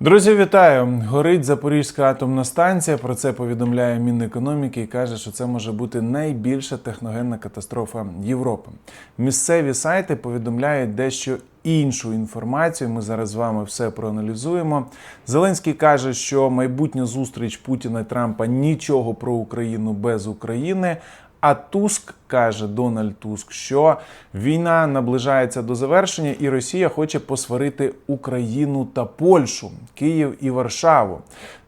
Друзі, вітаю! Горить Запорізька атомна станція. Про це повідомляє Мінекономіки і каже, що це може бути найбільша техногенна катастрофа Європи. Місцеві сайти повідомляють дещо іншу інформацію. Ми зараз з вами все проаналізуємо. Зеленський каже, що майбутня зустріч Путіна і Трампа нічого про Україну без України. А Туск каже Дональд Туск, що війна наближається до завершення, і Росія хоче посварити Україну та Польщу, Київ і Варшаву.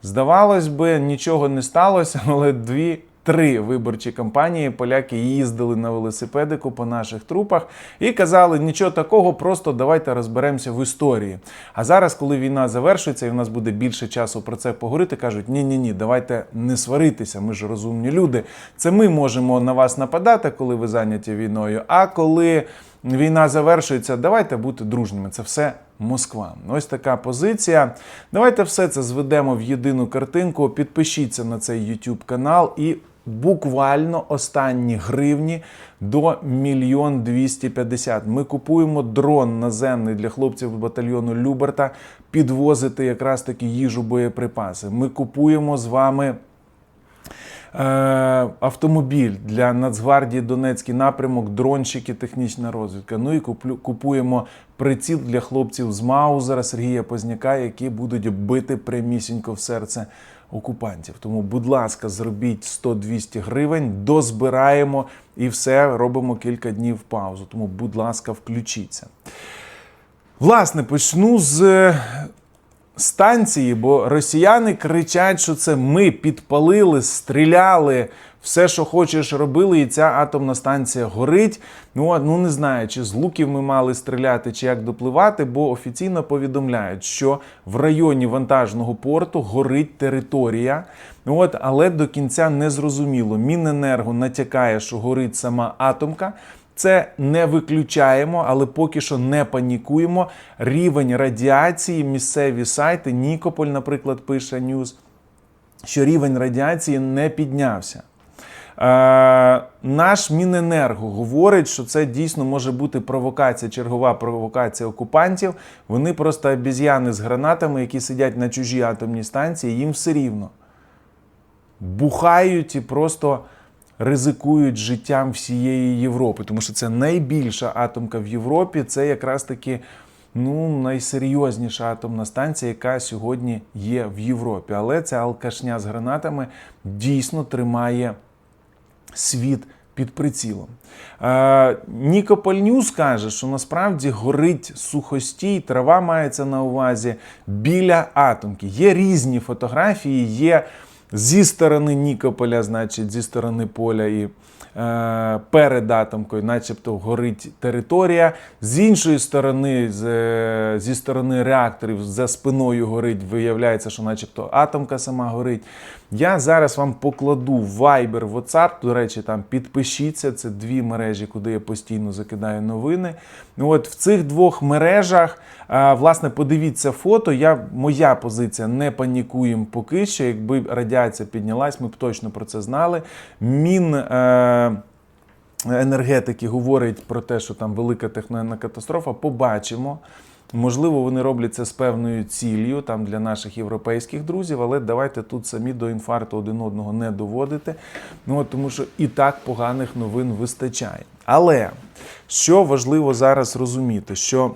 Здавалось би, нічого не сталося, але дві. Три виборчі кампанії поляки їздили на велосипедику по наших трупах і казали, нічого такого, просто давайте розберемося в історії. А зараз, коли війна завершується, і в нас буде більше часу про це поговорити, кажуть: ні, ні, ні, давайте не сваритися. Ми ж розумні люди. Це ми можемо на вас нападати, коли ви зайняті війною. А коли війна завершується, давайте бути дружніми. Це все Москва. Ось така позиція. Давайте все це зведемо в єдину картинку. Підпишіться на цей YouTube канал і буквально останні гривні до мільйон 250. Ми купуємо дрон наземний для хлопців батальйону Люберта підвозити якраз таки їжу, боєприпаси. Ми купуємо з вами. Е, автомобіль для Нацгвардії Донецький напрямок, дронщики, технічна розвідка. Ну і куплю, купуємо приціл для хлопців з Маузера Сергія Позняка, які будуть бити прямісінько в серце окупантів. Тому, будь ласка, зробіть 100-200 гривень, дозбираємо і все робимо кілька днів паузу. Тому, будь ласка, включіться. Власне, почну з станції, бо росіяни кричать, що це ми підпалили, стріляли, все, що хочеш, робили, і ця атомна станція горить. Ну, ну не знаю, чи з луків ми мали стріляти, чи як допливати, бо офіційно повідомляють, що в районі вантажного порту горить територія. От, але до кінця не зрозуміло. Міненерго натякає, що горить сама атомка. Це не виключаємо, але поки що не панікуємо. Рівень радіації, місцеві сайти, Нікополь, наприклад, пише Ньюз, що рівень радіації не піднявся. Е, наш Міненерго говорить, що це дійсно може бути провокація, чергова провокація окупантів. Вони просто обіз'яни з гранатами, які сидять на чужій атомній станції, їм все рівно. Бухають і просто ризикують життям всієї Європи, тому що це найбільша атомка в Європі. Це якраз таки ну, найсерйозніша атомна станція, яка сьогодні є в Європі. Але ця алкашня з гранатами дійсно тримає світ. Під прицілом. Е, Нікополь Ньюс каже, що насправді горить сухостій, трава мається на увазі біля атомки. Є різні фотографії, є зі сторони Нікополя, значить, зі сторони поля і е, перед атомкою, начебто горить територія. З іншої сторони, з, е, зі сторони реакторів, за спиною горить, виявляється, що начебто атомка сама горить. Я зараз вам покладу Viber, WhatsApp, до речі, там підпишіться. Це дві мережі, куди я постійно закидаю новини. От в цих двох мережах, власне, подивіться фото. Я, Моя позиція не панікуємо поки що. Якби радіація піднялась, ми б точно про це знали. Мін. Е- Енергетики говорить про те, що там велика техногенна катастрофа. Побачимо. Можливо, вони роблять це з певною ціллю там для наших європейських друзів, але давайте тут самі до інфаркту один одного не доводити. Ну от тому, що і так поганих новин вистачає. Але що важливо зараз розуміти, що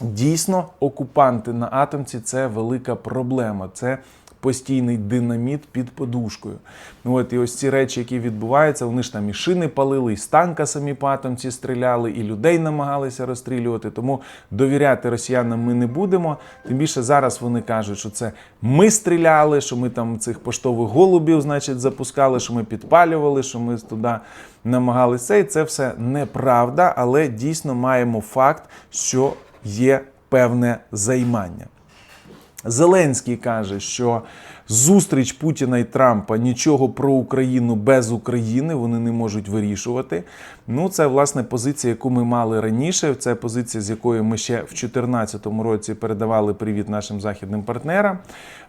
дійсно окупанти на атомці це велика проблема. Це постійний динаміт під подушкою. Ну от і ось ці речі, які відбуваються, вони ж там і шини палили, і з танка самі по атомці стріляли, і людей намагалися розстрілювати. Тому довіряти росіянам ми не будемо. Тим більше зараз вони кажуть, що це ми стріляли, що ми там цих поштових голубів, значить, запускали, що ми підпалювали, що ми туди намагалися. І це все неправда, але дійсно маємо факт, що є певне займання. Зеленський каже, що зустріч Путіна і Трампа нічого про Україну без України вони не можуть вирішувати. Ну, це власне позиція, яку ми мали раніше. Це позиція, з якою ми ще в 2014 році передавали привіт нашим західним партнерам.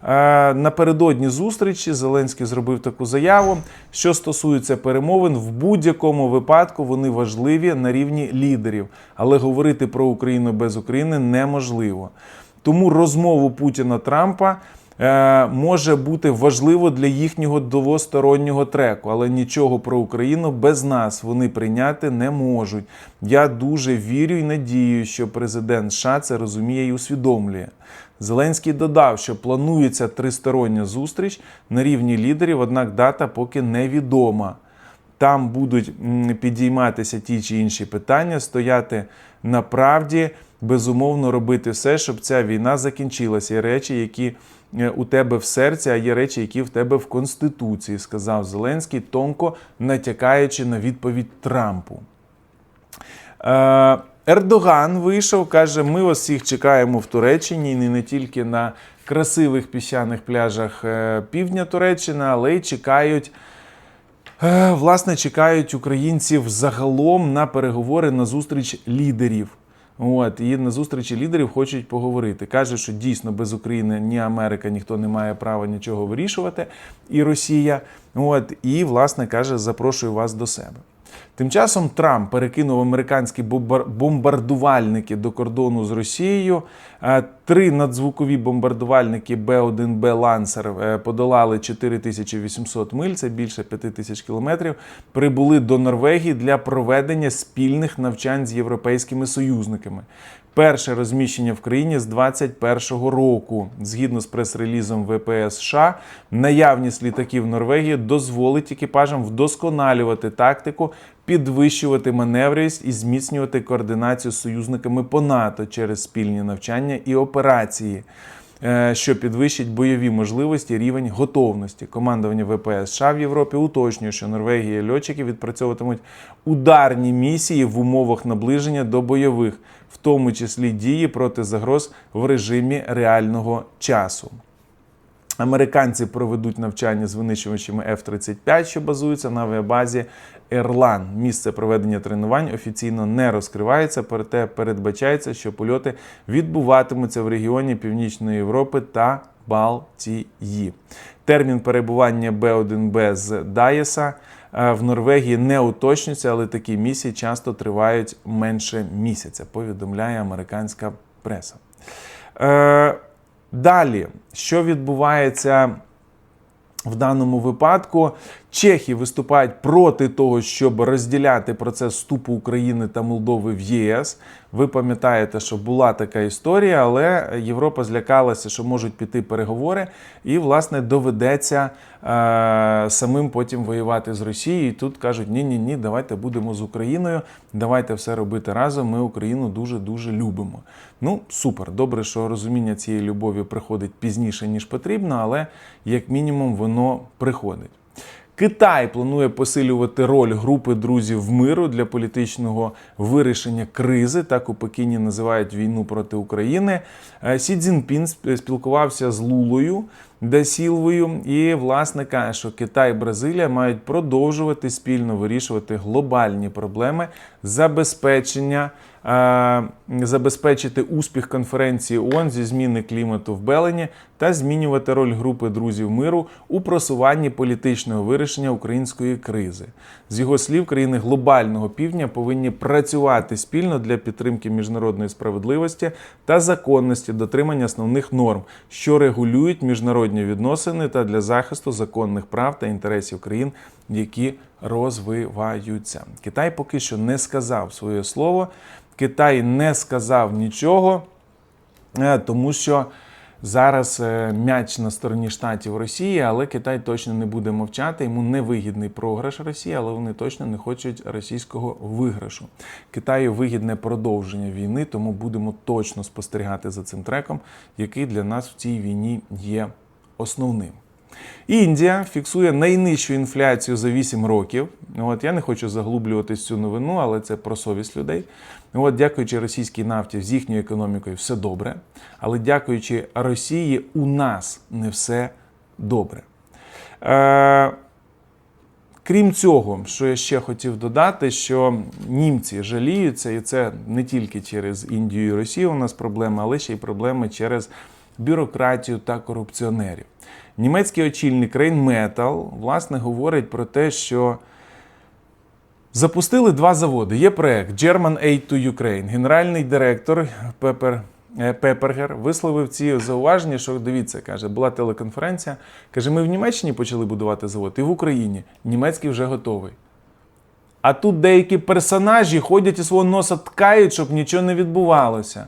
Е, напередодні зустрічі Зеленський зробив таку заяву. Що стосується перемовин, в будь-якому випадку вони важливі на рівні лідерів, але говорити про Україну без України неможливо. Тому розмову Путіна Трампа е, може бути важливо для їхнього двостороннього треку, але нічого про Україну без нас вони прийняти не можуть. Я дуже вірю і надію, що президент США це розуміє і усвідомлює. Зеленський додав, що планується тристороння зустріч на рівні лідерів, однак дата поки невідома. Там будуть підійматися ті чи інші питання, стояти на правді, безумовно робити все, щоб ця війна закінчилася. Є речі, які е, у тебе в серці, а є речі, які в тебе в Конституції, сказав Зеленський, тонко натякаючи на відповідь Трампу. Е, Ердоган вийшов, каже: ми вас всіх чекаємо в Туреччині, і не тільки на красивих піщаних пляжах е, півдня Туреччини, але й чекають. Власне, чекають українців загалом на переговори на зустріч лідерів. От і на зустрічі лідерів хочуть поговорити. Каже, що дійсно без України ні Америка, ніхто не має права нічого вирішувати, і Росія. От і власне каже, запрошую вас до себе. Тим часом Трамп перекинув американські бомбар- бомбардувальники до кордону з Росією. Три надзвукові бомбардувальники Б-1Б Лансер е, подолали 4800 миль, це більше 5000 кілометрів. Прибули до Норвегії для проведення спільних навчань з європейськими союзниками. Перше розміщення в країні з 2021 року, згідно з прес-релізом ВПС США, наявність літаків Норвегії дозволить екіпажам вдосконалювати тактику, підвищувати маневреність і зміцнювати координацію з союзниками по НАТО через спільні навчання і операції. е, Що підвищить бойові можливості, рівень готовності. Командування ВПС США в Європі уточнює, що Норвегія льотчики відпрацьовуватимуть ударні місії в умовах наближення до бойових, в тому числі дії проти загроз в режимі реального часу. Американці проведуть навчання з винищувачами F-35, що базуються на авіабазі Ерлан. Місце проведення тренувань офіційно не розкривається, проте передбачається, що польоти відбуватимуться в регіоні Північної Європи та Балтії. Термін перебування Б-1Б з Даєса е, в Норвегії не уточнюється, але такі місії часто тривають менше місяця, повідомляє американська преса. Далі, що відбувається в даному випадку? Чехи виступають проти того, щоб розділяти процес вступу України та Молдови в ЄС. Ви пам'ятаєте, що була така історія, але Європа злякалася, що можуть піти переговори, і, власне, доведеться е, самим потім воювати з Росією. І тут кажуть: ні, ні, ні, давайте будемо з Україною, давайте все робити разом. Ми Україну дуже дуже любимо. Ну, супер, добре, що розуміння цієї любові приходить пізніше, ніж потрібно, але як мінімум воно приходить. Китай планує посилювати роль групи друзів миру для політичного вирішення кризи. Так у Пекіні називають війну проти України. Е, Сі Цзіньпін спілкувався з Лулою Дасілвою і власне каже, що Китай і Бразилія мають продовжувати спільно вирішувати глобальні проблеми забезпечення. Е, Забезпечити успіх конференції ООН зі зміни клімату в Белені та змінювати роль групи друзів миру у просуванні політичного вирішення української кризи. З його слів, країни глобального півдня повинні працювати спільно для підтримки міжнародної справедливості та законності дотримання основних норм, що регулюють міжнародні відносини та для захисту законних прав та інтересів країн, які розвиваються. Китай поки що не сказав своє слово. Китай не сказав нічого, е, тому що зараз е, м'яч на стороні штатів Росії, але Китай точно не буде мовчати. Йому не вигідний програш Росії, але вони точно не хочуть російського виграшу. Китаю вигідне продовження війни, тому будемо точно спостерігати за цим треком, який для нас в цій війні є основним. Індія фіксує найнижчу інфляцію за 8 років. От я не хочу заглублюватись цю новину, але це про совість людей. От, дякуючи російській нафті з їхньою економікою все добре. Але дякуючи Росії, у нас не все добре. Е, Крім цього, що я ще хотів додати, що німці жаліються, і це не тільки через Індію і Росію у нас проблеми, але ще й проблеми через бюрократію та корупціонерів. Німецький очільник Rheinmetall, власне говорить про те, що запустили два заводи. Є проект German Aid to Ukraine. Генеральний директор Пепер е, Пепергер висловив ці зауваження, що дивіться, каже, була телеконференція. Каже, ми в Німеччині почали будувати завод, і в Україні. Німецький вже готовий. А тут деякі персонажі ходять і свого носа ткають, щоб нічого не відбувалося.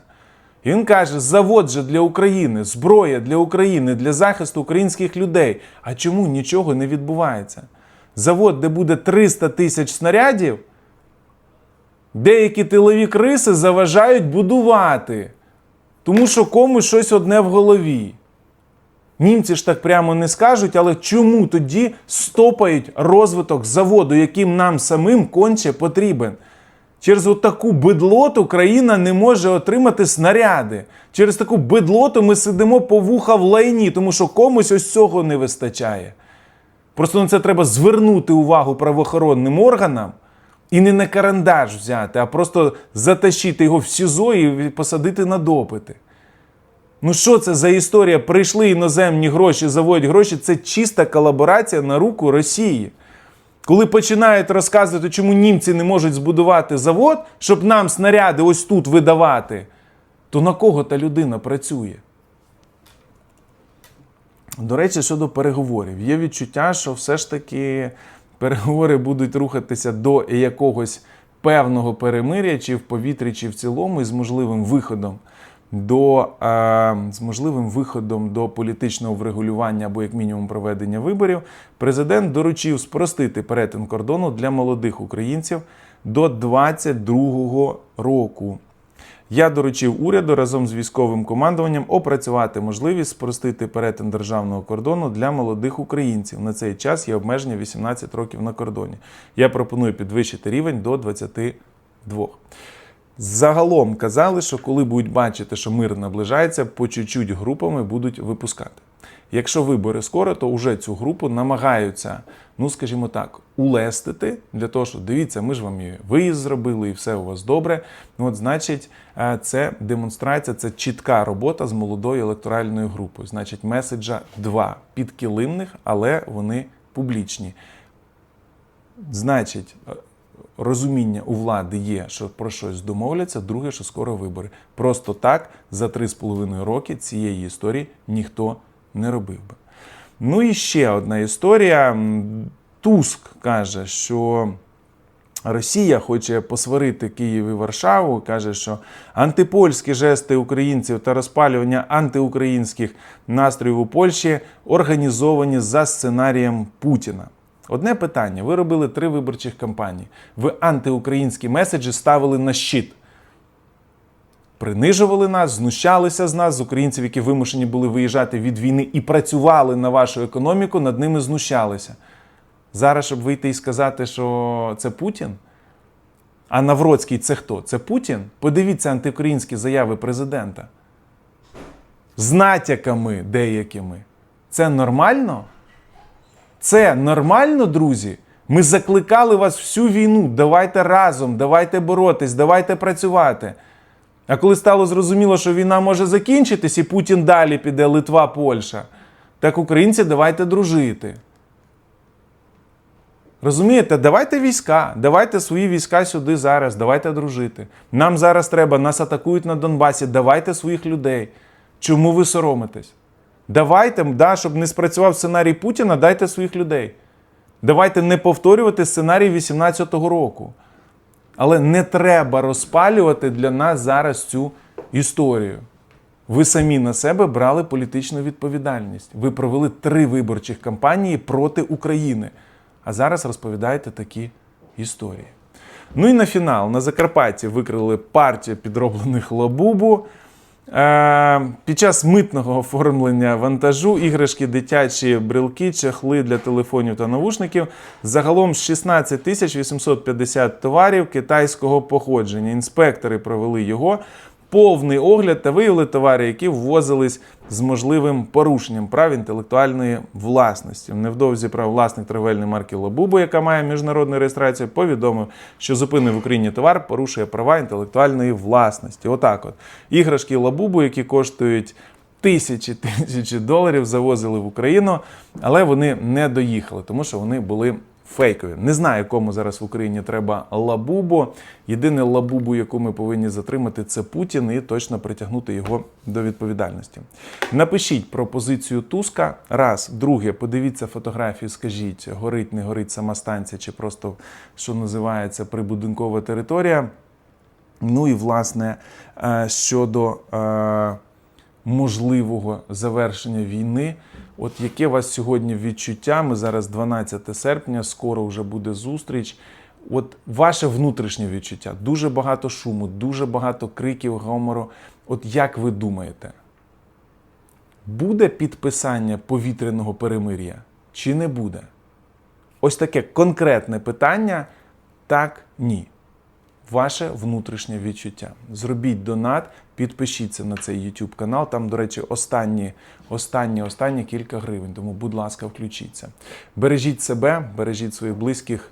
І він каже: завод же для України, зброя для України, для захисту українських людей. А чому нічого не відбувається? Завод, де буде 300 тисяч снарядів, деякі тилові криси заважають будувати, тому що комусь щось одне в голові. Німці ж так прямо не скажуть, але чому тоді стопають розвиток заводу, яким нам самим конче потрібен? Через таку бедлоту країна не може отримати снаряди. Через таку бедлоту ми сидимо по вуха в лайні, тому що комусь ось цього не вистачає. Просто на це треба звернути увагу правоохоронним органам і не на карандаш взяти, а просто затащити його в СІЗО і посадити на допити. Ну що це за історія? Прийшли іноземні гроші, заводять гроші. Це чиста колаборація на руку Росії. Коли починають розказувати, чому німці не можуть збудувати завод, щоб нам снаряди ось тут видавати, то на кого та людина працює? До речі, щодо переговорів, є відчуття, що все ж таки переговори будуть рухатися до якогось певного перемиря, чи в повітрі, чи в цілому, і з можливим виходом до е, з можливим виходом до політичного врегулювання або як мінімум проведення виборів, президент доручив спростити перетин кордону для молодих українців до 22-го року. Я доручив уряду разом з військовим командуванням опрацювати можливість спростити перетин державного кордону для молодих українців. На цей час є обмеження 18 років на кордоні. Я пропоную підвищити рівень до 22. Загалом казали, що коли будуть бачити, що мир наближається, по чуть-чуть групами будуть випускати. Якщо вибори скоро, то вже цю групу намагаються, ну скажімо так, улестити для того, що дивіться, ми ж вам і виїзд зробили, і все у вас добре. Ну, от, значить, е, це демонстрація, це чітка робота з молодою електоральною групою. Значить, меседжа два підкилимних, але вони публічні. Значить, розуміння у влади є, що про щось домовляться, друге, що скоро вибори. Просто так за 3,5 роки цієї історії ніхто не робив би. Ну і ще одна історія. Туск каже, що Росія хоче посварити Київ і Варшаву. Каже, що антипольські жести українців та розпалювання антиукраїнських настроїв у Польщі організовані за сценарієм Путіна. Одне питання: ви робили три виборчих кампанії. Ви антиукраїнські меседжі ставили на щит. Принижували нас, знущалися з нас, з українців, які вимушені були виїжджати від війни і працювали на вашу економіку, над ними знущалися. Зараз, щоб вийти і сказати, що це Путін. А Навроцький це хто? Це Путін? Подивіться антиукраїнські заяви президента. З натяками деякими. Це нормально? Це нормально, друзі? Ми закликали вас всю війну. Давайте разом, давайте боротись, давайте працювати. А коли стало зрозуміло, що війна може закінчитись, і Путін далі піде Литва, Польща, так українці давайте дружити. Розумієте, давайте війська, давайте свої війська сюди зараз, давайте дружити. Нам зараз треба, нас атакують на Донбасі, давайте своїх людей. Чому ви соромитесь? Давайте, да, щоб не спрацював сценарій Путіна, дайте своїх людей. Давайте не повторювати сценарій 18-го року. Але не треба розпалювати для нас зараз цю історію. Ви самі на себе брали політичну відповідальність. Ви провели три виборчих кампанії проти України. А зараз розповідаєте такі історії. Ну і на фінал на Закарпатті викрили партію підроблених лабубу. Е, Під час митного оформлення вантажу іграшки дитячі брелки, чехли для телефонів та навушників. Загалом 16 тисяч 850 товарів китайського походження. Інспектори провели його. Повний огляд та виявили товари, які ввозились з можливим порушенням прав інтелектуальної власності. Невдовзі правовласник торговельної марки Лабубо, яка має міжнародну реєстрацію, повідомив, що зупинив в Україні товар порушує права інтелектуальної власності. Отак, от іграшки Лабубу, які коштують тисячі тисячі доларів, завозили в Україну, але вони не доїхали, тому що вони були фейкові. Не знаю, кому зараз в Україні треба лабубо. Єдине лабубу, яку ми повинні затримати, це Путін і точно притягнути його до відповідальності. Напишіть про позицію Туска. Раз, друге, подивіться фотографію, скажіть, горить, не горить сама станція, чи просто що називається прибудинкова територія. Ну і власне е, щодо е, можливого завершення війни. От яке у вас сьогодні відчуття? Ми зараз 12 серпня, скоро вже буде зустріч. От ваше внутрішнє відчуття. Дуже багато шуму, дуже багато криків, гомору. От як ви думаєте, буде підписання повітряного перемир'я чи не буде? Ось таке конкретне питання: так, ні ваше внутрішнє відчуття. Зробіть донат, підпишіться на цей YouTube канал. Там, до речі, останні, останні, останні кілька гривень. Тому, будь ласка, включіться. Бережіть себе, бережіть своїх близьких.